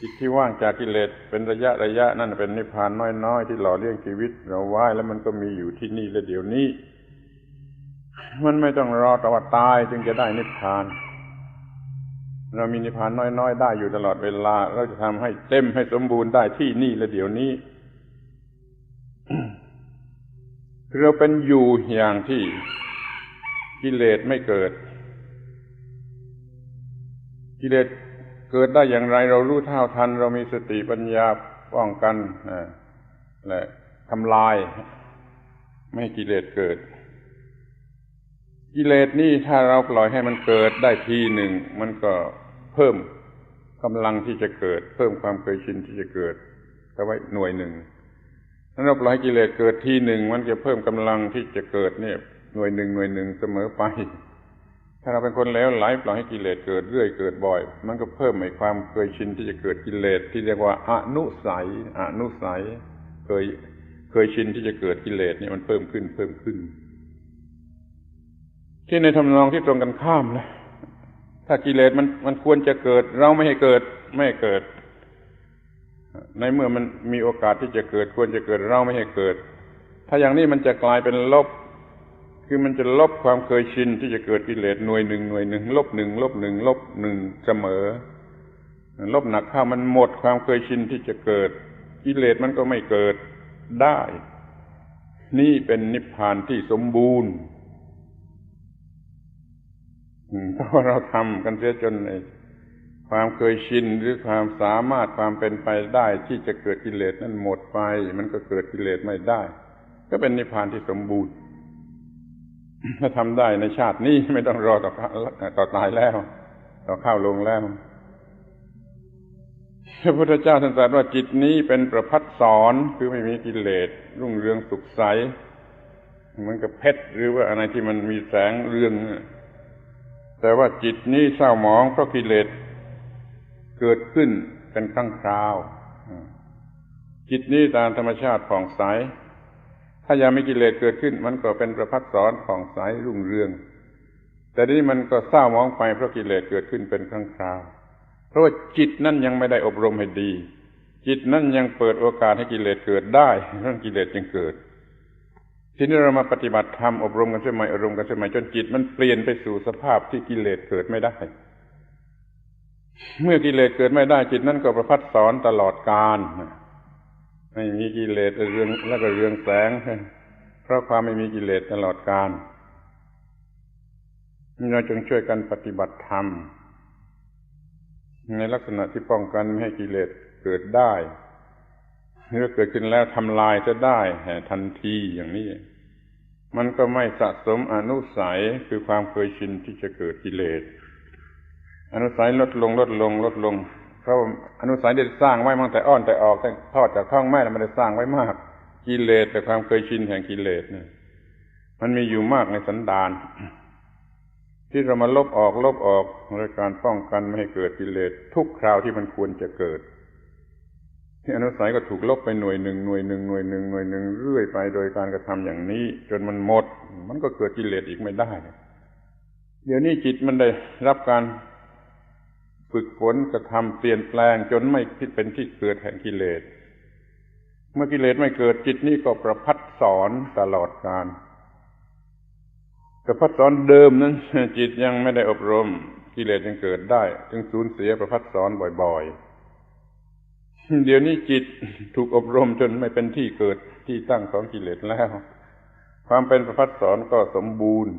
จิตที่ว่างจากกิเลสเป็นระยะระยะนั่นเป็นนิพพานน้อยๆที่หล่อเลี้ยงชีวิตเราไว้แล้วมันก็มีอยู่ที่นี่และเดี๋ยวนี้ มันไม่ต้องรอต่อว่าตายจึงจะได้นิพพาน เรามีนิพพานน้อยๆ ได้อยู่ตลอดเวลา เราจะทำให้เต็มให้สมบูรณ์ได้ที่นี่และเดี๋ยวนี้เราเป็นอยู่อย่างที่กิเลสไม่เกิด กิเลส กิดได้อย่างไรเรารู้เท่าทัน เรามีสติปัญญาป้องกันและทำลาย ไม่ให้กิเลสเกิด กิเลสนี่ถ้าเราปล่อยให้มันเกิดได้ทีหนึ่ง มันก็เพิ่มกำลังที่จะเกิด เพิ่มความเคยชินที่จะเกิดเอาไว้หน่วยหนึ่งถ้าเราปล่อยกิเลสเกิดทีหนึ่งมันจะเพิ่มกำลังที่จะเกิดเนี่ย หน่วยหนึ่งหน่วยหนึ่งเสมอไป ถ้าเราเป็นคนแล้วไหลปล่อยให้กิเลสเกิดเรื่อยเกิดบ่อย มันก็เพิ่มในความเคยชินที่จะเกิดกิเลสที่เรียกว่าอนุสัยอนุสัย เคยเคยชินที่จะเกิดกิเลสเนี่ยมันเพิ่มขึ้นเพิ่มขึ้น ที่ในทำนองที่ตรงกันข้ามนะถ้ากิเลสมันมันควรจะเกิด เราไม่ให้เกิดไม่ให้เกิด ในเมื่อมันมีโอกาสที่จะเกิดควรจะเกิดเราไม่ให้เกิด ถ้าอย่างนี้มันจะกลายเป็นลบ คือมันจะลบความเคยชินที่จะเกิดกิเลสหน่วยหนึ่งหน่วยหนึ่งลบหนึ่งลบหนึ่งลบหนึ่งเสมอ ลบหนักข้ามันหมดความเคยชินที่จะเกิด กิเลสมันก็ไม่เกิดได้ นี่เป็นนิพพานที่สมบูรณ์เพราะเราทำกันเสียจนความเคยชินหรือความสามารถความเป็นไปได้ ที่จะเกิดกิเลสนั้นหมดไป มันก็เกิดกิเลสไม่ได้ ก็เป็นนิพพานที่สมบูรณ์ ถ้าทำได้ในชาตินี้ไม่ต้องรอต่อต่อตายแล้ว ต่อเข้าลงแล้วพระพุทธเจ้าท่านตรัสว่าจิตนี้เป็นประพัดสอนคือไม่มีกิเลสรุ่งเรืองสุขใสเหมือนกับเพชรหรือว่าอะไรที่มันมีแสงเรืองแต่ว่าจิตนี้เศร้าหมองเพราะกิเลสเกิดขึ้นเป็นครั้งคราว จิตนี้ตามธรรมชาติผ่องใส ถ้ายังไม่กิเลสเกิดขึ้น มันก็เป็นประพัดสอนผ่องใสรุ่งเรือง แต่นี้มันก็เศร้ามองไปเพราะกิเลสเกิดขึ้นเป็นครั้งคราว เพราะว่าจิตนั่นยังไม่ได้อบรมให้ดี จิตนั่นยังเปิดโอกาสให้กิเลสเกิดได้เรื่องกิเลสจึงเกิด ทีนี้เรามาปฏิบัติธรรมอบรมกันเสียใหมอบรมกันเสียใหมจนจิตมันเปลี่ยนไปสู่สภาพที่กิเลสเกิดไม่ได้ เมื่อกิเลสเกิดไม่ได้จิตนั่นก็ประพัดสอนตลอดกาล ไม่มีกิเลสเรื่องแล้วก็เรื่องแสงเพราะความไม่มีกิเลสตลอดกาลเราจึงช่วยกันปฏิบัติธรรม ในลักษณะที่ป้องกันไม่ให้กิเลสเกิดได้เมื่อเกิดขึ้นแล้วทำลายจะได้ทันทีอย่างนี้ มันก็ไม่สะสมอนุสัยคือความเคยชินที่จะเกิดกิเลสอนุสัยลดลงลดลงลดลง เพราะอนุสัยได้สร้างไว้มั่งแต่อ้อนแต่ออกแต่ทอดจากท้องแม่แล้วมันได้สร้างไว้มากกิเลสแต่ความเคยชินแห่งกิเลสเนี่ยมันมีอยู่มากในสันดานที่เรามาลบออกลบออกโดยการป้องกันไม่ให้เกิดกิเลสทุกคราวที่มันควรจะเกิด ที่อนุสัยก็ถูกลบไปหน่วยหนึ่งหน่วยหนึ่งหน่วยหนึ่งหน่วยหนึ่งเรื่อยไปโดยการกระทำอย่างนี้ จนมันหมด มันก็เกิดกิเลสอีกไม่ได้ เดี๋ยวนี้จิตมันได้รับการ ฝึกฝนกระทำเปลี่ยนแปลงจนไม่คิดเป็นที่เกิดแห่งกิเลส เมื่อกิเลสไม่เกิดจิตนี้ก็ประพัดสอนตลอดกาลประพัดสอนเดิมนั้น จิตยังไม่ได้อบรม กิเลสยังเกิดได้ จึงสูญเสียประพัดสอนบ่อย ๆ เดี๋ยวนี้จิตถูกอบรมจนไม่เป็นที่เกิดที่ตั้งของกิเลสแล้ว ความเป็นประพัดสอนก็สมบูรณ์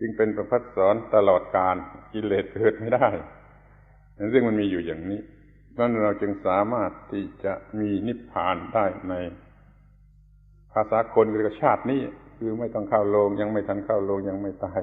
จึงเป็นประพัดสอนตลอดกาลกิเลสเกิดไม่ได้ เรื่องมันมีอยู่อย่างนี้เพราะเราจึงสามารถที่จะมีนิพพานได้ใน ภาษาคนเระชาตินี้คือไม่ต้องเข้าโลงยังไม่ทันเข้าโลงยังไม่ตาย